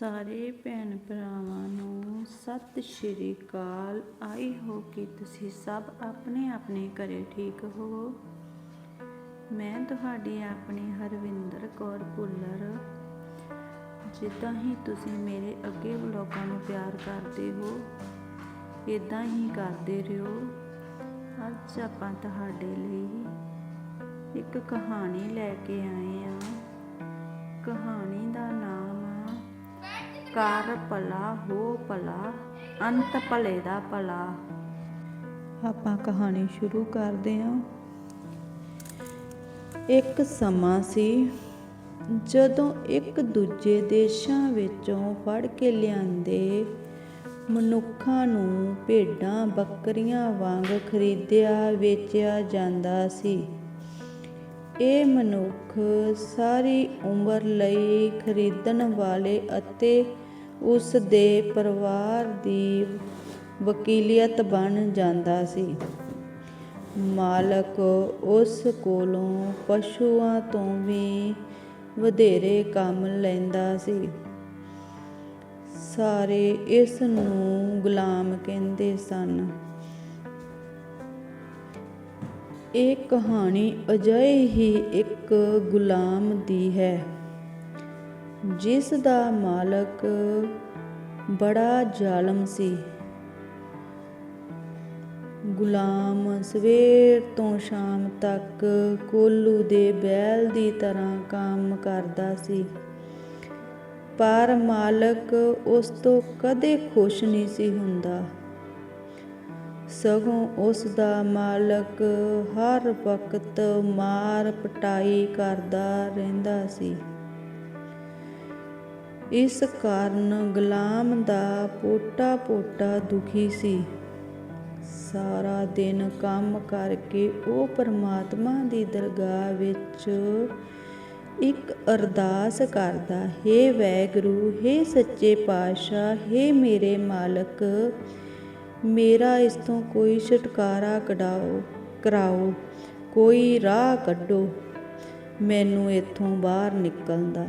ਸਾਰੇ ਭੈਣ ਭਰਾਵਾਂ ਨੂੰ ਸਤਿ ਸ਼੍ਰੀ ਅਕਾਲ। ਆਈ ਹੋ ਕਿ ਤੁਸੀਂ ਸਭ ਆਪਣੇ ਆਪਣੇ ਘਰੇ ਠੀਕ ਹੋ? ਮੈਂ ਤੁਹਾਡੀ ਆਪਣੀ ਹਰਵਿੰਦਰ ਕੌਰ ਭੁੱਲਰ। ਜਿੱਦਾਂ ਹੀ ਤੁਸੀਂ ਮੇਰੇ ਅੱਗੇ ਵਲੋਗਾਂ ਨੂੰ ਪਿਆਰ ਕਰਦੇ ਹੋ ਇਦਾਂ ਹੀ ਕਰਦੇ ਰਹੋ। ਅੱਜ ਆਪਾਂ ਤੁਹਾਡੇ ਲਈ ਇੱਕ ਕਹਾਣੀ ਲੈ ਕੇ ਆਏ ਆ ਕਹਾਣੀ ਦਾ ਨਾਮ ਕਰ ਭਲਾ, ਹੋ ਭਲਾ, ਅੰਤ ਭਲੇ ਦਾ ਭਲਾ। ਆਪਾਂ ਕਹਾਣੀ ਸ਼ੁਰੂ ਕਰਦੇ ਹਾਂ। ਇੱਕ ਸਮਾਂ ਸੀ ਜਦੋਂ ਇੱਕ ਦੂਜੇ ਦੇਸ਼ਾਂ ਵਿੱਚੋਂ ਫੜ ਕੇ ਲਿਆਂਦੇ ਮਨੁੱਖਾਂ ਨੂੰ ਭੇਡਾਂ, ਬੱਕਰੀਆਂ ਵਾਂਗ ਖਰੀਦਿਆ, ਵੇਚਿਆ ਜਾਂਦਾ ਸੀ। ਇਹ ਮਨੁੱਖ ਸਾਰੀ ਉਮਰ ਲਈ ਖਰੀਦਣ ਵਾਲੇ ਅਤੇ ਉਸ ਦੇ ਪਰਿਵਾਰ ਦੀ ਵਕੀਲੀਅਤ ਬਣ ਜਾਂਦਾ ਸੀ। ਮਾਲਕ ਉਸ ਕੋਲੋਂ ਪਸ਼ੂਆਂ ਤੋਂ ਵੀ ਵਧੇਰੇ ਕੰਮ ਲੈਂਦਾ ਸੀ। ਸਾਰੇ ਇਸ ਨੂੰ ਗੁਲਾਮ ਕਹਿੰਦੇ ਸਨ। ਇਹ ਕਹਾਣੀ ਅਜਿਹੇ ਹੀ ਇੱਕ ਗੁਲਾਮ ਦੀ ਹੈ, ਜਿਸ ਦਾ ਮਾਲਕ ਬੜਾ ਜ਼ਾਲਮ ਸੀ। ਗੁਲਾਮ ਸਵੇਰ ਤੋਂ ਸ਼ਾਮ ਤੱਕ ਕੋਲੂ ਦੇ ਬੈਲ ਦੀ ਤਰ੍ਹਾਂ ਕੰਮ ਕਰਦਾ ਸੀ, ਪਰ ਮਾਲਕ ਉਸ ਤੋਂ ਕਦੇ ਖੁਸ਼ ਨਹੀਂ ਸੀ ਹੁੰਦਾ। ਸਗੋਂ ਉਸ ਦਾ ਮਾਲਕ ਹਰ ਵਕਤ ਮਾਰ ਪਟਾਈ ਕਰਦਾ ਰਹਿੰਦਾ ਸੀ। ਇਸ ਕਾਰਨ ਗੁਲਾਮ ਦਾ ਪੋਟਾ ਪੋਟਾ ਦੁਖੀ ਸੀ। ਸਾਰਾ ਦਿਨ ਕੰਮ ਕਰਕੇ ਉਹ ਪਰਮਾਤਮਾ ਦੀ ਦਰਗਾਹ ਵਿੱਚ ਇੱਕ ਅਰਦਾਸ ਕਰਦਾ, ਹੈ ਵੈਗੁਰੂ, ਹੈ ਸੱਚੇ ਪਾਤਸ਼ਾਹ, ਹੈ ਮੇਰੇ ਮਾਲਕ ਮੇਰਾ ਇਸ ਤੋਂ ਕੋਈ ਛੁਟਕਾਰਾ ਕਢਾਓ, ਕਰਾਓ, ਕੋਈ ਰਾਹ ਕੱਢੋ। ਮੈਨੂੰ ਇੱਥੋਂ ਬਾਹਰ ਨਿਕਲਣ ਦਾ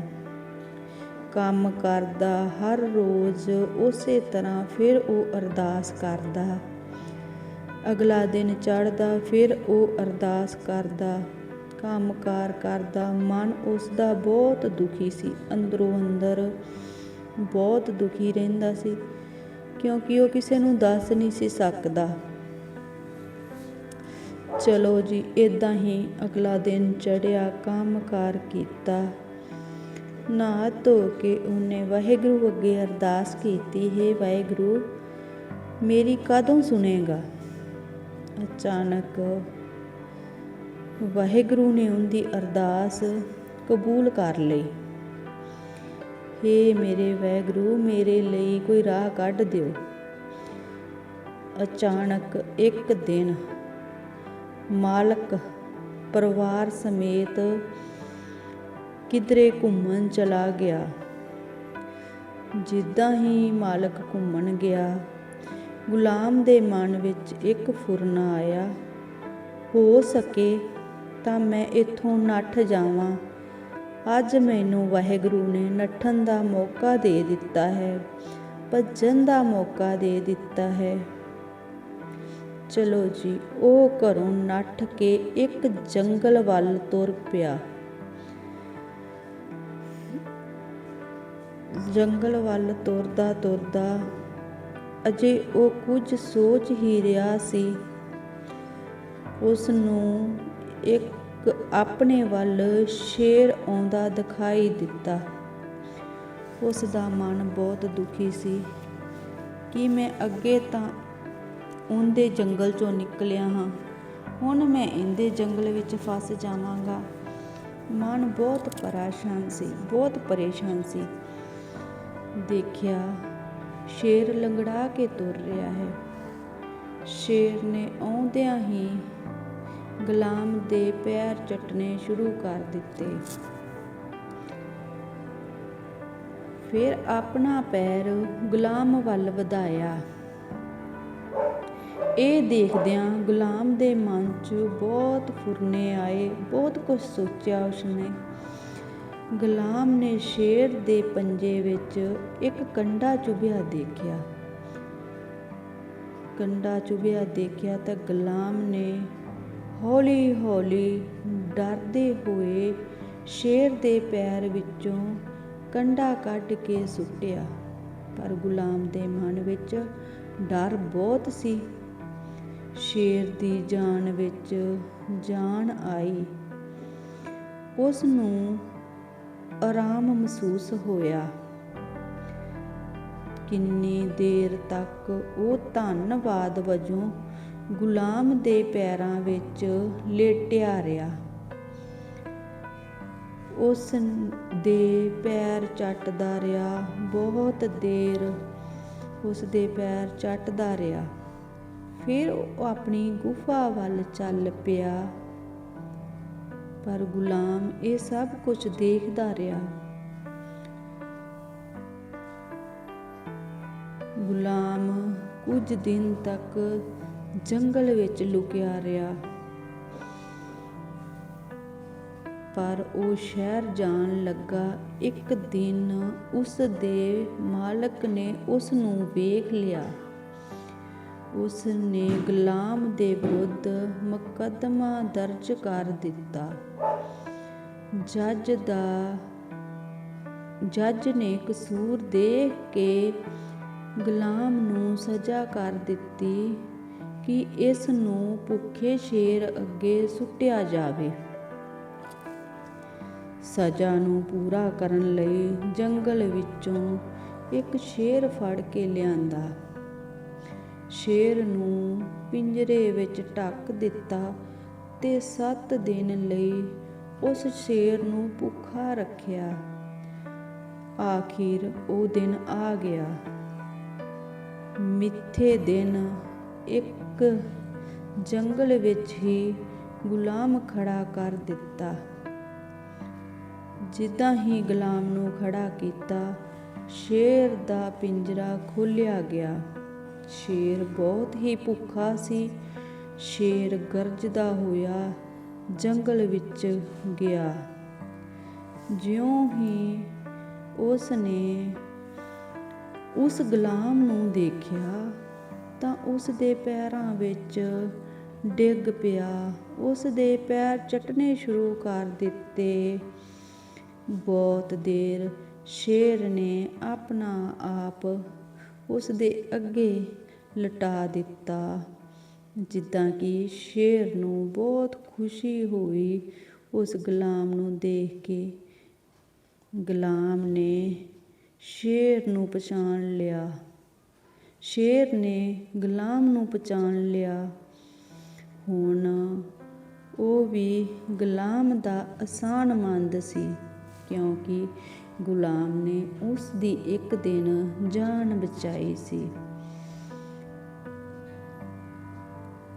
ਕੰਮ ਕਰਦਾ ਹਰ ਰੋਜ਼, ਉਸੇ ਤਰ੍ਹਾਂ ਫਿਰ ਉਹ ਅਰਦਾਸ ਕਰਦਾ। ਅਗਲਾ ਦਿਨ ਚੜ੍ਹਦਾ, ਫਿਰ ਉਹ ਅਰਦਾਸ ਕਰਦਾ। ਕੰਮਕਾਰ ਕਰਦਾ, ਮਨ ਉਸ ਦਾ ਬਹੁਤ ਦੁਖੀ ਸੀ। ਅੰਦਰੋਂ ਅੰਦਰ ਬਹੁਤ ਦੁਖੀ ਰਹਿੰਦਾ ਸੀ। ਕਿਉਂਕਿ ਉਹ ਕਿਸੇ ਨੂੰ ਦੱਸ ਨਹੀਂ ਸੀ ਸਕਦਾ। ਚਲੋ ਜੀ ਇਦਾਂ ਹੀ ਅਗਲਾ ਦਿਨ ਚੜਿਆ ਕੰਮਕਾਰ ਕੀਤਾ। ਨਾ ਧੋ ਕੇ ਉਹਨੇ ਵਾਹਿਗੁਰੂ ਅੱਗੇ ਅਰਦਾਸ ਕੀਤੀ, ਹੈ ਵਾਹਿਗੁਰੂ, ਮੇਰੀ ਕਦੋਂ ਸੁਣੇਗਾ? ਅਚਾਨਕ ਵਾਹਿਗੁਰੂ ਨੇ ਉਹਦੀ ਅਰਦਾਸ ਕਬੂਲ ਕਰ ਲਈ। ਹੇ ਮੇਰੇ ਵਾਹਿਗੁਰੂ ਮੇਰੇ ਲਈ ਕੋਈ ਰਾਹ ਕੱਢ ਦਿਓ। ਅਚਾਨਕ ਇੱਕ ਦਿਨ ਮਾਲਕ ਪਰਿਵਾਰ ਸਮੇਤ ਕਿਧਰੇ ਘੁੰਮਣ ਚਲਾ ਗਿਆ। ਜਿੱਦਾਂ ਹੀ ਮਾਲਕ ਘੁੰਮਣ ਗਿਆ, ਗੁਲਾਮ ਦੇ ਮਨ ਵਿੱਚ ਇੱਕ ਫੁਰਨਾ ਆਇਆ, ਹੋ ਸਕੇ ਤਾਂ ਮੈਂ ਇੱਥੋਂ ਨੱਠ ਜਾਵਾਂ। ਅੱਜ ਮੈਨੂੰ ਵਾਹਿਗੁਰੂ ਨੇ ਨੱਠਣ ਦਾ ਮੌਕਾ ਦੇ ਦਿੱਤਾ ਹੈ, ਭੱਜਣ ਦਾ ਮੌਕਾ ਦੇ ਦਿੱਤਾ ਹੈ। ਚਲੋ ਜੀ, ਉਹ ਘਰੋਂ ਨੱਠ ਕੇ ਇੱਕ ਜੰਗਲ ਵੱਲ ਤੁਰ ਪਿਆ। ਜੰਗਲ ਵੱਲ ਤੁਰਦਾ ਤੁਰਦਾ ਅਜੇ ਉਹ ਕੁਝ ਸੋਚ ਹੀ ਰਿਹਾ ਸੀ। ਉਸ ਨੂੰ ਇੱਕ ਆਪਣੇ ਵੱਲ ਸ਼ੇਰ ਆਉਂਦਾ ਦਿਖਾਈ ਦਿੱਤਾ। ਉਸ ਦਾ ਮਨ ਬਹੁਤ ਦੁਖੀ ਸੀ ਕਿ ਮੈਂ ਅੱਗੇ ਤਾਂ ਉਹਦੇ ਜੰਗਲ ਚੋਂ ਨਿਕਲਿਆ ਹਾਂ। ਹੁਣ ਮੈਂ ਇਹਦੇ ਜੰਗਲ ਵਿੱਚ ਫਸ ਜਾਵਾਂਗਾ। ਮਨ ਬਹੁਤ ਪਰੇਸ਼ਾਨ ਸੀ, ਬਹੁਤ ਪਰੇਸ਼ਾਨ ਸੀ। ਦੇਖਿਆ, ਸ਼ੇਰ ਲੰਗੜਾ ਕੇ ਤੁਰ ਰਿਹਾ ਹੈ। ਸ਼ੇਰ ਨੇ ਆਉਂਦਿਆਂ ਹੀ ਗੁਲਾਮ ਦੇ ਪੈਰ ਚੱਟਣੇ ਸ਼ੁਰੂ ਕਰ ਦਿੱਤੇ। ਫਿਰ ਆਪਣਾ ਪੈਰ ਗੁਲਾਮ ਵੱਲ ਵਧਾਇਆ। ਇਹ ਦੇਖਦਿਆਂ ਗੁਲਾਮ ਦੇ ਮਨ 'ਚ ਬਹੁਤ ਫੁਰਨੇ ਆਏ, ਬਹੁਤ ਕੁਝ ਸੋਚਿਆ ਉਸਨੇ। ਗੁਲਾਮ ਨੇ ਸ਼ੇਰ ਦੇ ਪੰਜੇ ਵਿੱਚ ਇੱਕ ਕੰਡਾ ਚੁਭਿਆ ਦੇਖਿਆ। ਕੰਡਾ ਚੁਭਿਆ ਦੇਖਿਆ ਤਾਂ ਗੁਲਾਮ ਨੇ ਹੌਲੀ ਹੌਲੀ ਡਰਦੇ ਹੋਏ ਸ਼ੇਰ ਦੇ ਪੈਰ ਵਿੱਚੋਂ ਕੰਡਾ ਕੱਢ ਕੇ ਸੁੱਟਿਆ। ਪਰ ਗੁਲਾਮ ਦੇ ਮਨ ਵਿੱਚ ਡਰ ਬਹੁਤ ਸੀ। ਸ਼ੇਰ ਦੀ ਜਾਨ ਵਿੱਚ ਜਾਨ ਆਈ। ਉਸ ਨੂੰ ਆਰਾਮ ਮਹਿਸੂਸ ਹੋਇਆ। ਕਿੰਨੀ ਦੇਰ ਤੱਕ ਉਹ ਧੰਨਵਾਦ ਵਜੋਂ ਗੁਲਾਮ ਦੇ ਪੈਰਾਂ ਵਿੱਚ ਲੇਟਿਆ ਰਿਹਾ। ਉਸ ਦੇ ਪੈਰ ਚੱਟਦਾ ਰਿਹਾ। ਬਹੁਤ ਦੇਰ ਉਸ ਦੇ ਪੈਰ ਚੱਟਦਾ ਰਿਹਾ। ਫਿਰ ਉਹ ਆਪਣੀ ਗੁਫਾ ਵੱਲ ਚੱਲ ਪਿਆ। ਪਰ ਗੁਲਾਮ ਇਹ ਸਭ ਕੁਝ ਦੇਖਦਾ ਰਿਹਾ। ਗੁਲਾਮ ਕੁਝ ਦਿਨ ਤੱਕ ਜੰਗਲ ਵਿੱਚ ਲੁਕਿਆ ਰਿਹਾ। ਪਰ ਉਹ ਸ਼ਹਿਰ ਜਾਣ ਲੱਗਾ। ਇੱਕ ਦਿਨ ਉਸ ਦੇ ਮਾਲਕ ਨੇ ਉਸ ਨੂੰ ਵੇਖ ਲਿਆ। ਉਸ ਨੇ ਗੁਲਾਮ ਦੇ ਵਿਰੁੱਧ ਮੁਕੱਦਮਾ ਦਰਜ ਕਰ ਦਿੱਤਾ। ਜੱਜ ਦਾ, ਜੱਜ ਨੇ ਕਸੂਰ ਦੇਖ ਕੇ ਗੁਲਾਮ ਨੂੰ ਸਜ਼ਾ ਕਰ ਦਿੱਤੀ। ਕਿ ਇਸ ਨੂੰ ਭੁੱਖੇ ਸ਼ੇਰ ਅੱਗੇ ਸੁੱਟਿਆ ਜਾਵੇ। ਸਜ਼ਾ ਨੂੰ ਪੂਰਾ ਕਰਨ ਲਈ ਜੰਗਲ ਵਿੱਚੋਂ ਇੱਕ ਸ਼ੇਰ ਫੜ ਕੇ ਲਿਆਂਦਾ। ਸ਼ੇਰ ਨੂੰ ਪਿੰਜਰੇ ਵਿੱਚ ਢੱਕ ਦਿੱਤਾ ਤੇ 7 ਦਿਨ ਲਈ ਉਸ ਸ਼ੇਰ ਨੂੰ ਭੁੱਖਾ ਰੱਖਿਆ। ਆਖਿਰ ਉਹ ਦਿਨ ਆ ਗਿਆ। ਮਿੱਥੇ ਦਿਨ ਇੱਕ ਜੰਗਲ ਵਿੱਚ ਹੀ ਗੁਲਾਮ ਖੜਾ ਕਰ ਦਿੱਤਾ। ਜਿੱਦਾਂ ਹੀ ਗੁਲਾਮ ਨੂੰ ਖੜਾ ਕੀਤਾ, ਸ਼ੇਰ ਦਾ ਪਿੰਜਰਾ ਖੋਲ੍ਹਿਆ ਗਿਆ। ਸ਼ੇਰ ਬਹੁਤ ਹੀ ਭੁੱਖਾ ਸੀ। ਸ਼ੇਰ ਗਰਜਦਾ ਹੋਇਆ ਜੰਗਲ ਵਿੱਚ ਗਿਆ। ਜਿਉਂ ਹੀ ਉਸ ਨੇ ਉਸ ਗੁਲਾਮ ਨੂੰ ਦੇਖਿਆ ਤਾਂ ਉਸ ਦੇ ਪੈਰਾਂ ਵਿੱਚ ਡਿੱਗ ਪਿਆ। ਉਸ ਦੇ ਪੈਰ ਚਟਨੇ ਸ਼ੁਰੂ ਕਰ ਦਿੱਤੇ। ਬਹੁਤ ਦੇਰ ਸ਼ੇਰ ਨੇ ਆਪਣਾ ਆਪ ਉਸ ਦੇ ਅੱਗੇ ਲਟਾ ਦਿੱਤਾ, ਜਿੱਦਾਂ ਕਿ ਸ਼ੇਰ ਨੂੰ ਬਹੁਤ ਖੁਸ਼ੀ ਹੋਈ ਉਸ ਗੁਲਾਮ ਨੂੰ ਦੇਖ ਕੇ। ਗੁਲਾਮ ਨੇ ਸ਼ੇਰ ਨੂੰ ਪਛਾਣ ਲਿਆ। ਸ਼ੇਰ ਨੇ ਗੁਲਾਮ ਨੂੰ ਪਛਾਣ ਲਿਆ। ਹੁਣ ਉਹ ਵੀ ਗੁਲਾਮ ਦਾ ਆਸਾਨ ਮੰਦ ਸੀ, ਕਿਉਂਕਿ ਗੁਲਾਮ ਨੇ ਉਸ ਦੀ ਇੱਕ ਦਿਨ ਜਾਨ ਬਚਾਈ ਸੀ।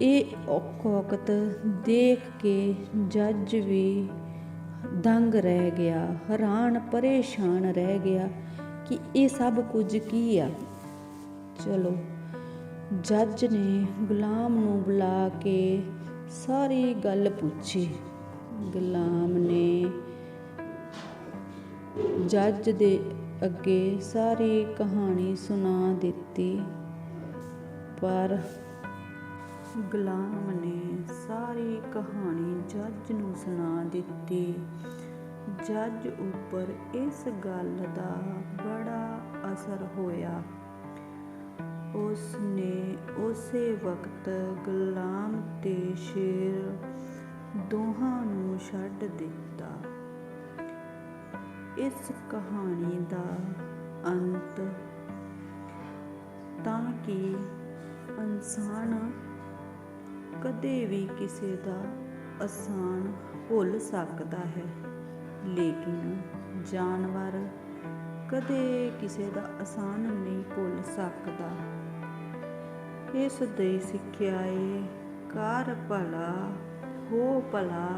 ਇਹ ਔਕਤ ਦੇਖ ਕੇ ਜੱਜ ਵੀ ਦੰਗ ਰਹਿ ਗਿਆ, ਹੈਰਾਨ ਪਰੇਸ਼ਾਨ ਰਹਿ ਗਿਆ ਕਿ ਇਹ ਸਭ ਕੁਝ ਕੀ ਆ? ਚਲੋ। ਜੱਜ ਨੇ ਗੁਲਾਮ ਨੂੰ ਬੁਲਾ ਕੇ ਸਾਰੀ ਗੱਲ ਪੁੱਛੀ। ਗੁਲਾਮ ਨੇ ਜੱਜ ਦੇ ਅੱਗੇ ਸਾਰੀ ਕਹਾਣੀ ਸੁਣਾ ਦਿੱਤੀ। ਪਰ ਗੁਲਾਮ ਨੇ ਸਾਰੀ ਕਹਾਣੀ ਜੱਜ ਨੂੰ ਸੁਣਾ ਦਿੱਤੀ। ਜੱਜ ਉੱਪਰ ਇਸ ਗੱਲ ਦਾ ਬੜਾ ਅਸਰ ਹੋਇਆ। ਉਸ ਨੇ ਉਸੇ ਵਕਤ ਗੁਲਾਮ ਤੇ ਸ਼ੇਰ ਦੋਹਾਂ ਨੂੰ ਛੱਡ ਦਿੱਤਾ। ਇਸ ਕਹਾਣੀ ਦਾ ਅੰਤ ਤਾਂ ਕਿ ਇਨਸਾਨ ਕਦੇ ਵੀ ਕਿਸੇ ਦਾ ਆਸਾਨ ਭੁੱਲ ਸਕਦਾ ਹੈ, ਲੇਕਿਨ ਜਾਨਵਰ ਕਦੇ ਕਿਸੇ ਦਾ ਆਸਾਨ ਨਹੀਂ ਭੁੱਲ ਸਕਦਾ। ਇਸ ਦੇ ਸਿੱਖਿਆ ਏ ਕਾਰ ਭਲਾ, ਹੋ ਭਲਾ,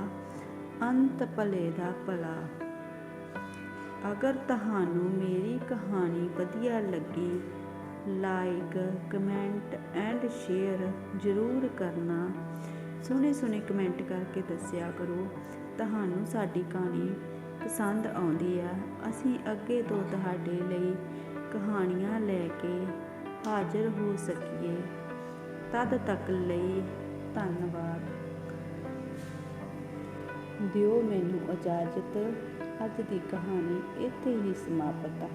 ਅੰਤ ਭਲੇ ਦਾ ਭਲਾ। ਅਗਰ ਤੁਹਾਨੂੰ ਮੇਰੀ ਕਹਾਣੀ ਵਧੀਆ ਲੱਗੀ ਲਾਈਕ ਕਮੈਂਟ ਐਂਡ ਸ਼ੇਅਰ ਜ਼ਰੂਰ ਕਰਨਾ। ਸੋਹਣੇ ਸੋਹਣੇ ਕਮੈਂਟ ਕਰਕੇ ਦੱਸਿਆ ਕਰੋ। ਤੁਹਾਨੂੰ ਸਾਡੀ ਕਹਾਣੀ ਪਸੰਦ ਆਉਂਦੀ ਆ। ਅਸੀਂ ਅੱਗੇ ਤੋਂ ਤੁਹਾਡੇ ਲਈ ਕਹਾਣੀਆਂ ਲੈ ਕੇ ਹਾਜ਼ਰ ਹੋ ਸਕੀਏ। ਤਦ ਤੱਕ ਲਈ ਧੰਨਵਾਦ। ਦਿਓ ਮੈਨੂੰ ਇਜਾਜ਼ਤ। ਅੱਜ ਦੀ ਕਹਾਣੀ ਇੱਥੇ ਹੀ ਸਮਾਪਤ ਹੈ